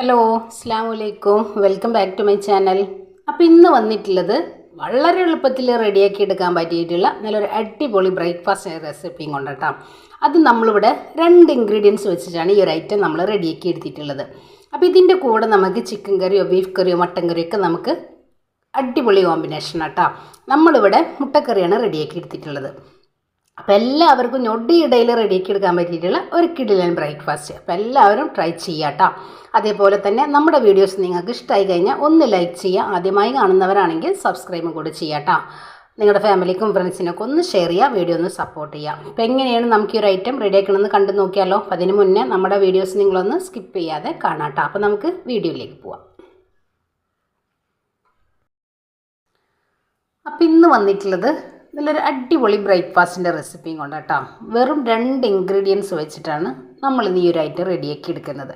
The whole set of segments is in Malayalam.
ഹലോ അസ്സാം വലൈക്കും welcome back to my channel. അപ്പോൾ ഇന്ന് വന്നിട്ടുള്ളത് വളരെ എളുപ്പത്തിൽ റെഡിയാക്കി എടുക്കാൻ പറ്റിയിട്ടുള്ള നല്ലൊരു അടിപൊളി ബ്രേക്ക്ഫാസ്റ്റ് റെസിപ്പിയും കൊണ്ടിട്ടാം. അത് നമ്മളിവിടെ രണ്ട് ഇൻഗ്രീഡിയൻസ് വെച്ചിട്ടാണ് ഈ ഒരു ഐറ്റം നമ്മൾ റെഡിയാക്കി എടുത്തിട്ടുള്ളത്. അപ്പോൾ ഇതിന്റെ കൂടെ നമുക്ക് ചിക്കൻ കറിയോ ബീഫ് കറിയോ മട്ടൻ കറിയോ ഒക്കെ നമുക്ക് അടിപൊളി കോമ്പിനേഷൻ ആട്ടോ നമ്മളിവിടെ മുട്ടക്കറിയാണ് റെഡിയാക്കി എടുത്തിട്ടുള്ളത്. അപ്പോൾ എല്ലാവർക്കും ഞൊടിയിടയിൽ റെഡിയാക്കി എടുക്കാൻ പറ്റിയിട്ടുള്ള ഒരു കിഡിലൻ ബ്രേക്ക്ഫാസ്റ്റ് അപ്പം എല്ലാവരും ട്രൈ ചെയ്യാട്ടോ അതേപോലെ തന്നെ നമ്മുടെ വീഡിയോസ് നിങ്ങൾക്ക് ഇഷ്ടമായി കഴിഞ്ഞാൽ ഒന്ന് ലൈക്ക് ചെയ്യുക. ആദ്യമായി കാണുന്നവരാണെങ്കിൽ സബ്സ്ക്രൈബും കൂടെ ചെയ്യാട്ടോ നിങ്ങളുടെ ഫാമിലിക്കും ഫ്രണ്ട്സിനൊക്കെ ഒന്ന് ഷെയർ ചെയ്യുക വീഡിയോ ഒന്ന് സപ്പോർട്ട് ചെയ്യുക. അപ്പം എങ്ങനെയാണ് നമുക്ക് ഈ ഒരു ഐറ്റം റെഡിയാക്കണമെന്ന് കണ്ടു നോക്കിയാലോ? അപ്പം അതിന് മുന്നേ നമ്മുടെ വീഡിയോസ് നിങ്ങളൊന്ന് സ്കിപ്പ് ചെയ്യാതെ കാണാട്ടോ അപ്പം നമുക്ക് വീഡിയോയിലേക്ക് പോവാം. അപ്പം ഇന്ന് വന്നിട്ടുള്ളത് നല്ലൊരു അടിപൊളി ബ്രേക്ക്ഫാസ്റ്റിന്റെ റെസിപ്പിയും കൊണ്ട് കേട്ടോ. വെറും രണ്ട് ഇൻഗ്രീഡിയൻസ് വെച്ചിട്ടാണ് നമ്മൾ ഈ ഒരു ഐറ്റം റെഡിയാക്കി എടുക്കുന്നത്.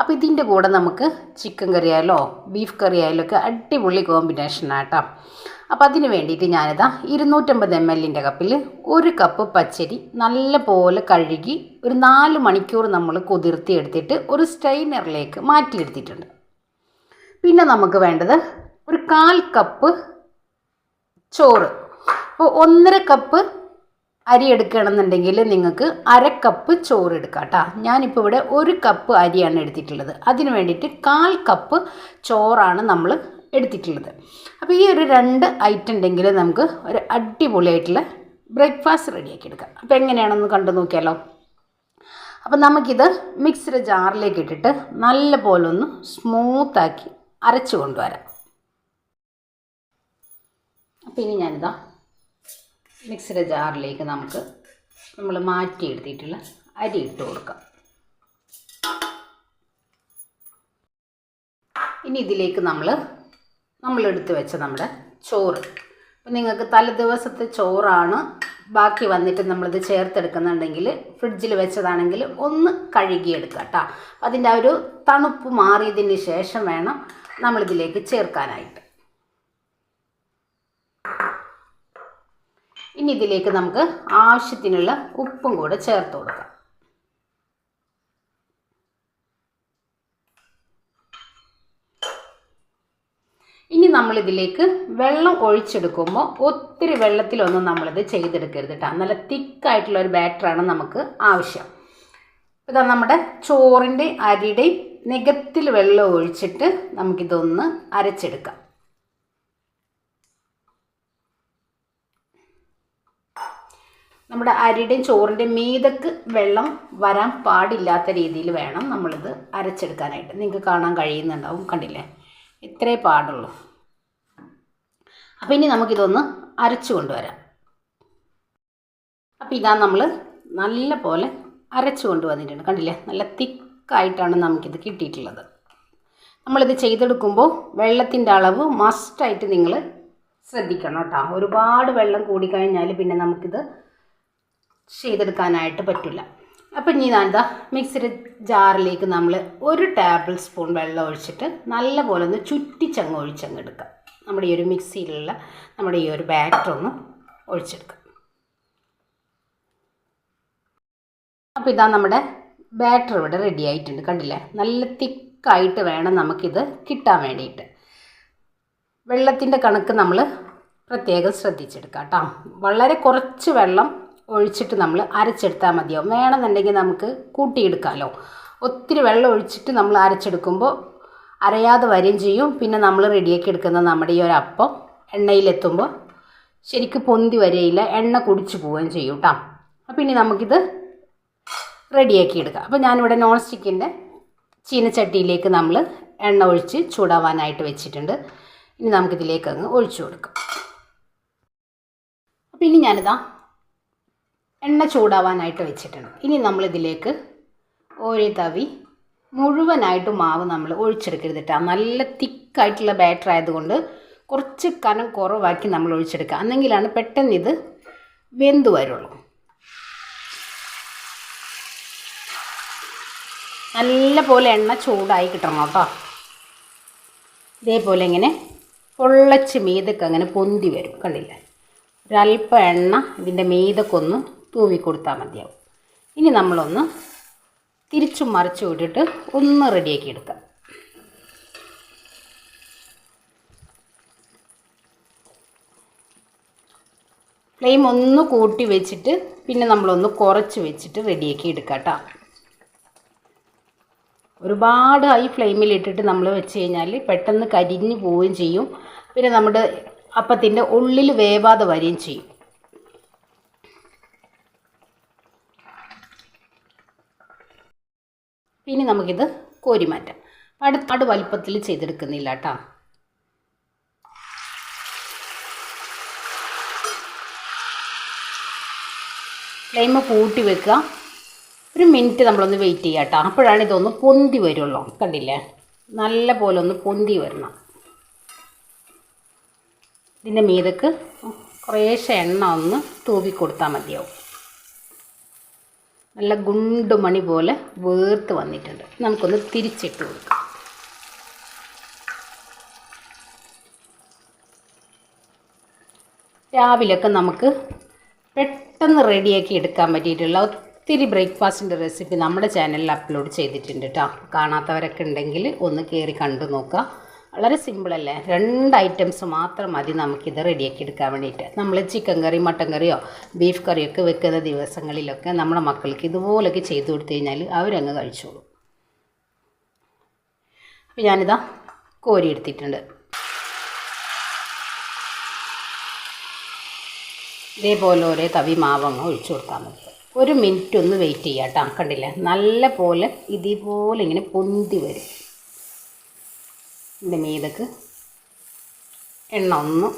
അപ്പോൾ ഇതിന്റെ കൂടെ നമുക്ക് ചിക്കൻ കറി ആയാലോ ബീഫ് കറി ആയാലോ ഒക്കെ അടിപൊളി കോമ്പിനേഷനാണ് കേട്ടോ. അപ്പോൾ അതിന് വേണ്ടിയിട്ട് ഞാനിതാ ഇരുന്നൂറ്റമ്പത് എം എല്ലിന്റെ കപ്പിൽ ഒരു കപ്പ് പച്ചരി നല്ല പോലെ കഴുകി ഒരു നാല് മണിക്കൂർ നമ്മൾ കുതിർത്തി എടുത്തിട്ട് ഒരു സ്ട്രെയിനറിലേക്ക് മാറ്റിയെടുത്തിട്ടുണ്ട്. പിന്നെ നമുക്ക് വേണ്ടത് ഒരു കാൽ കപ്പ് ചോറ്. അപ്പോൾ ഒന്നര കപ്പ് അരി എടുക്കണമെന്നുണ്ടെങ്കിൽ നിങ്ങൾക്ക് അര കപ്പ് ചോറ് എടുക്കാം കേട്ടോ. ഞാനിപ്പോൾ ഇവിടെ ഒരു കപ്പ് അരിയാണ് എടുത്തിട്ടുള്ളത്. അതിന് വേണ്ടിയിട്ട് കാൽ കപ്പ് ചോറാണ് നമ്മൾ എടുത്തിട്ടുള്ളത്. അപ്പോൾ ഈ ഒരു രണ്ട് ഐറ്റം ഉണ്ടെങ്കിൽ നമുക്ക് ഒരു അടിപൊളിയായിട്ടുള്ള ബ്രേക്ക്ഫാസ്റ്റ് റെഡിയാക്കി എടുക്കാം. അപ്പോൾ എങ്ങനെയാണെന്ന് കണ്ടു നോക്കിയാലോ. അപ്പം നമുക്കിത് മിക്സിയുടെ ജാറിലേക്ക് ഇട്ടിട്ട് നല്ല പോലെ ഒന്ന് സ്മൂത്താക്കി അരച്ചു കൊണ്ടുവരാം. അപ്പോൾ ഇനി ഞാനിതാ മിക്സിയുടെ ജാറിലേക്ക് നമുക്ക് നമ്മൾ മാറ്റിയെടുത്തിട്ടുള്ള അരി ഇട്ട് കൊടുക്കാം. ഇനി ഇതിലേക്ക് നമ്മൾ നമ്മളെടുത്ത് വെച്ച നമ്മുടെ ചോറ്. അപ്പം നിങ്ങൾക്ക് തലേദിവസത്തെ ചോറാണ് ബാക്കി വന്നിട്ട് നമ്മളിത് ചേർത്തെടുക്കുന്നുണ്ടെങ്കിൽ ഫ്രിഡ്ജിൽ വെച്ചതാണെങ്കിൽ ഒന്ന് കഴുകിയെടുക്കുക കേട്ടോ അതിന്റെ ആ ഒരു തണുപ്പ് മാറിയതിന് ശേഷം വേണം നമ്മളിതിലേക്ക് ചേർക്കാനായിട്ട്. ഇനി ഇതിലേക്ക് നമുക്ക് ആവശ്യത്തിനുള്ള ഉപ്പും കൂടെ ചേർത്ത് കൊടുക്കാം. ഇനി നമ്മളിതിലേക്ക് വെള്ളം ഒഴിച്ചെടുക്കുമ്പോൾ ഒത്തിരി വെള്ളത്തിലൊന്നും നമ്മളിത് ചെയ്തെടുക്കരുത് കേട്ടോ നല്ല തിക്കായിട്ടുള്ള ഒരു ബാറ്ററാണ് നമുക്ക് ആവശ്യം. ഇതാ നമ്മുടെ ചോറിന്റെ അരിയുടെയും നികത്തിൽ വെള്ളം ഒഴിച്ചിട്ട് നമുക്കിതൊന്ന് അരച്ചെടുക്കാം. നമ്മുടെ അരിയുടെയും ചോറിന്റെയും മീതക്ക് വെള്ളം വരാൻ പാടില്ലാത്ത രീതിയിൽ വേണം നമ്മളിത് അരച്ചെടുക്കാനായിട്ട്. നിങ്ങൾക്ക് കാണാൻ കഴിയുന്നുണ്ടാവും കണ്ടില്ലേ? ഇത്രേ പാടുള്ളൂ. അപ്പോൾ ഇനി നമുക്കിതൊന്ന് അരച്ചു കൊണ്ടുവരാം. അപ്പോൾ ഇതാ നമ്മൾ നല്ല പോലെ അരച്ചു കൊണ്ടുവന്നിട്ടുണ്ട്. കണ്ടില്ലേ? നല്ല തിക്കായിട്ടാണ് നമുക്കിത് കിട്ടിയിട്ടുള്ളത്. നമ്മളിത് ചെയ്തെടുക്കുമ്പോൾ വെള്ളത്തിന്റെ അളവ് മസ്റ്റായിട്ട് നിങ്ങൾ ശ്രദ്ധിക്കണം കേട്ടോ. ഒരുപാട് വെള്ളം കൂടിക്കഴിഞ്ഞാൽ പിന്നെ നമുക്കിത് ചെയ്തെടുക്കാനായിട്ട് പറ്റില്ല. അപ്പം ഇനി എന്താ മിക്സിയുടെ ജാറിലേക്ക് നമ്മൾ ഒരു ടേബിൾ സ്പൂൺ വെള്ളം ഒഴിച്ചിട്ട് നല്ലപോലെ ഒന്ന് ചുറ്റിച്ചങ്ങ് ഒഴിച്ചങ്ങ് എടുക്കാം. നമ്മുടെ ഈ ഒരു മിക്സിയിലുള്ള നമ്മുടെ ഈ ഒരു ബാറ്റർ ഒന്ന് ഒഴിച്ചെടുക്കാം. അപ്പോൾ ഇതാ നമ്മുടെ ബാറ്റർ ഇവിടെ റെഡി ആയിട്ടുണ്ട്. കണ്ടില്ലേ? നല്ല തിക്കായിട്ട് വേണം നമുക്കിത് കിട്ടാൻ വേണ്ടിയിട്ട്. വെള്ളത്തിന്റെ കണക്ക് നമ്മൾ പ്രത്യേകം ശ്രദ്ധിച്ചെടുക്കാം കേട്ടോ. വളരെ കുറച്ച് വെള്ളം ഒഴിച്ചിട്ട് നമ്മൾ അരച്ചെടുത്താൽ മതിയാവും. വേണമെന്നുണ്ടെങ്കിൽ നമുക്ക് കൂട്ടിയെടുക്കാമല്ലോ ഒത്തിരി വെള്ളം ഒഴിച്ചിട്ട് നമ്മൾ അരച്ചെടുക്കുമ്പോൾ അരയാതെ വരികയും ചെയ്യും. പിന്നെ നമ്മൾ റെഡിയാക്കി എടുക്കുന്ന നമ്മുടെ ഈ ഒരു അപ്പം എണ്ണയിലെത്തുമ്പോൾ ശരിക്കും പൊന്തി വരയില്ല എണ്ണ കുടിച്ചു പോവുകയും ചെയ്യും കേട്ടോ അപ്പം ഇനി നമുക്കിത് റെഡിയാക്കി എടുക്കാം. അപ്പോൾ ഞാനിവിടെ നോൺ സ്റ്റിക്കിന്റെ ചീനച്ചട്ടിയിലേക്ക് നമ്മൾ എണ്ണ ഒഴിച്ച് ചൂടാവാനായിട്ട് വെച്ചിട്ടുണ്ട്. ഇനി നമുക്കിതിലേക്ക് അങ്ങ് ഒഴിച്ചു കൊടുക്കാം. അപ്പോൾ ഇനി ഞാനിതാ എണ്ണ ചൂടാവാനായിട്ട് വെച്ചിട്ടുണ്ട്. ഇനി നമ്മളിതിലേക്ക് ഒരു തവി മുഴുവനായിട്ട് മാവ് നമ്മൾ ഒഴിച്ചെടുക്കരുത് കേട്ടോ നല്ല തിക്കായിട്ടുള്ള ബാറ്റർ ആയതുകൊണ്ട് കുറച്ച് കനം കുറവാക്കി നമ്മൾ ഒഴിച്ചെടുക്കുക. അന്നെങ്കിലാണ് പെട്ടെന്ന് ഇത് വെന്ത് വരുള്ളൂ. നല്ല പോലെ എണ്ണ ചൂടായി കിട്ടണം കേട്ടോ. ഇതേപോലെ ഇങ്ങനെ പൊള്ളച്ച് മീതൊക്കെ അങ്ങനെ പൊന്തി വരും. കണ്ടില്ല? ഒരല്പം എണ്ണ ഇതിന്റെ മീതൊക്കൊന്ന് തൂവി കൊടുത്താൽ മതിയാവും. ഇനി നമ്മളൊന്ന് തിരിച്ചും മറിച്ചു വിട്ടിട്ട് ഒന്ന് റെഡിയാക്കി എടുക്കാം. ഫ്ലെയിം ഒന്ന് കൂട്ടി വെച്ചിട്ട് പിന്നെ നമ്മളൊന്ന് കുറച്ച് വെച്ചിട്ട് റെഡിയാക്കി എടുക്കാം ഒരുപാട് ഹൈ ഫ്ലെയിമിൽ ഇട്ടിട്ട് നമ്മൾ വെച്ച് കഴിഞ്ഞാൽ പെട്ടെന്ന് കരിഞ്ഞു പോവുകയും ചെയ്യും. പിന്നെ നമ്മുടെ അപ്പത്തിന്റെ ഉള്ളിൽ വേവാതെ വരികയും ചെയ്യും. ഇനി നമുക്കിത് കോരി മാറ്റാം അടുത്ത വലുപ്പത്തിൽ ചെയ്തെടുക്കുന്നില്ല കേട്ടോ ഫ്ലെയിം കൂട്ടി വെക്കുക. ഒരു മിനിറ്റ് നമ്മളൊന്ന് വെയിറ്റ് ചെയ്യുക കേട്ടോ അപ്പോഴാണ് ഇതൊന്ന് പൊന്തി വരുള്ളൂ. കണ്ടില്ലേ? നല്ല പോലെ ഒന്ന് പൊന്തി വരണം. ഇതിന്റെ മീതക്ക് കുറേശ്ശെ എണ്ണ ഒന്ന് തൂവി കൊടുത്താൽ മതിയാവും. നല്ല ഗുണ്ടുമണി പോലെ വേർത്ത് വന്നിട്ടുണ്ട്. നമുക്കൊന്ന് തിരിച്ചിട്ട് കൊടുക്കാം. രാവിലെയൊക്കെ നമുക്ക് പെട്ടെന്ന് റെഡിയാക്കി എടുക്കാൻ പറ്റിയിട്ടുള്ള ഒത്തിരി ബ്രേക്ക്ഫാസ്റ്റിന്റെ റെസിപ്പി നമ്മുടെ ചാനലിൽ അപ്ലോഡ് ചെയ്തിട്ടുണ്ട് കേട്ടോ. കാണാത്തവരൊക്കെ ഉണ്ടെങ്കിൽ ഒന്ന് കയറി കണ്ടു നോക്കുക. വളരെ സിമ്പിളല്ലേ രണ്ട് ഐറ്റംസ് മാത്രം മതി നമുക്കിത് റെഡിയാക്കി എടുക്കാൻ വേണ്ടിയിട്ട്. നമ്മൾ ചിക്കൻ കറി മട്ടൻ കറിയോ ബീഫ് കറിയോ ഒക്കെ വെക്കുന്ന ദിവസങ്ങളിലൊക്കെ നമ്മുടെ മക്കൾക്ക് ഇതുപോലൊക്കെ ചെയ്തു കൊടുത്തു കഴിഞ്ഞാൽ അവരങ്ങ് കഴിച്ചോളും. അപ്പോൾ ഞാനിതാ കോരി എടുത്തിട്ടുണ്ട്. ഇതേപോലെ ഒരേ തവി മാവങ്ങ ഒഴിച്ചു കൊടുത്താൽ മതി. ഒരു മിനിറ്റ് ഒന്ന് വെയിറ്റ് ചെയ്യാം കേട്ടോ. കണ്ടില്ല? നല്ല പോലെ ഇതേപോലെ ഇങ്ങനെ പൊന്തി വരും. ഇതിന്റെ മീതക്ക് എണ്ണ ഒന്ന്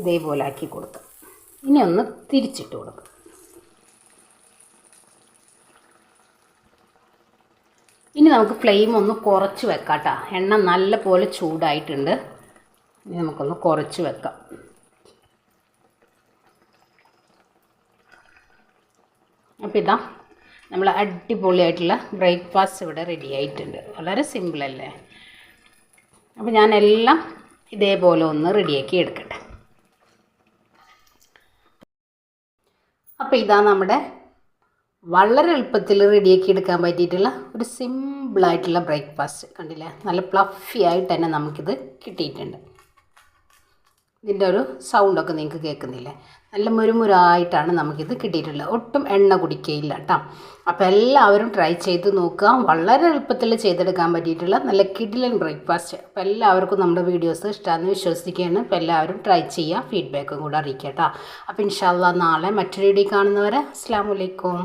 ഇതേപോലെ ആക്കി കൊടുക്കുക ഇനി ഒന്ന് തിരിച്ചിട്ട് കൊടുക്കുക ഇനി നമുക്ക് ഫ്ലെയിം ഒന്ന് കുറച്ച് വെക്കാം കേട്ടോ എണ്ണ നല്ല പോലെ ചൂടായിട്ടുണ്ട്. ഇനി നമുക്കൊന്ന് കുറച്ച് വെക്കാം. അപ്പോൾ ഇതാ നമ്മൾ അടിപൊളിയായിട്ടുള്ള ബ്രേക്ക്ഫാസ്റ്റ് ഇവിടെ റെഡി ആയിട്ടുണ്ട്. വളരെ സിമ്പിളല്ലേ അപ്പോൾ ഞാൻ എല്ലാം ഇതേപോലെ ഒന്ന് റെഡിയാക്കി എടുക്കട്ടെ. അപ്പോൾ ഇതാ നമ്മുടെ വളരെ എളുപ്പത്തിൽ റെഡിയാക്കി എടുക്കാൻ പറ്റിയിട്ടുള്ള ഒരു സിമ്പിളായിട്ടുള്ള ബ്രേക്ക്ഫാസ്റ്റ് കണ്ടില്ലേ? നല്ല പ്ലഫി ആയിട്ട് തന്നെ നമുക്കിത് കിട്ടിയിട്ടുണ്ട്. ഇതിന്റെ ഒരു സൗണ്ടൊക്കെ നിങ്ങൾക്ക് കേൾക്കുന്നില്ലേ? നല്ല മുരുമുരായിട്ടാണ് നമുക്കിത് കിട്ടിയിട്ടുള്ളത്. ഒട്ടും എണ്ണ കുടിക്കുകയില്ല കേട്ടോ അപ്പോൾ എല്ലാവരും ട്രൈ ചെയ്ത് നോക്കുക. വളരെ എളുപ്പത്തിൽ ചെയ്തെടുക്കാൻ പറ്റിയിട്ടുള്ള നല്ല കിഡിലൻ ബ്രേക്ക്ഫാസ്റ്റ് അപ്പോൾ എല്ലാവർക്കും നമ്മുടെ വീഡിയോസ് ഇഷ്ടമാണെന്ന് വിശ്വസിക്കുകയാണ്. അപ്പോൾ എല്ലാവരും ട്രൈ ചെയ്യുക. ഫീഡ്ബാക്കും കൂടെ അറിയിക്കുക കേട്ടോ അപ്പോൾ ഇൻഷാല്ല നാളെ മറ്റൊരു വീഡിയോ കാണുന്നവരെ അസ്സാം വലൈക്കും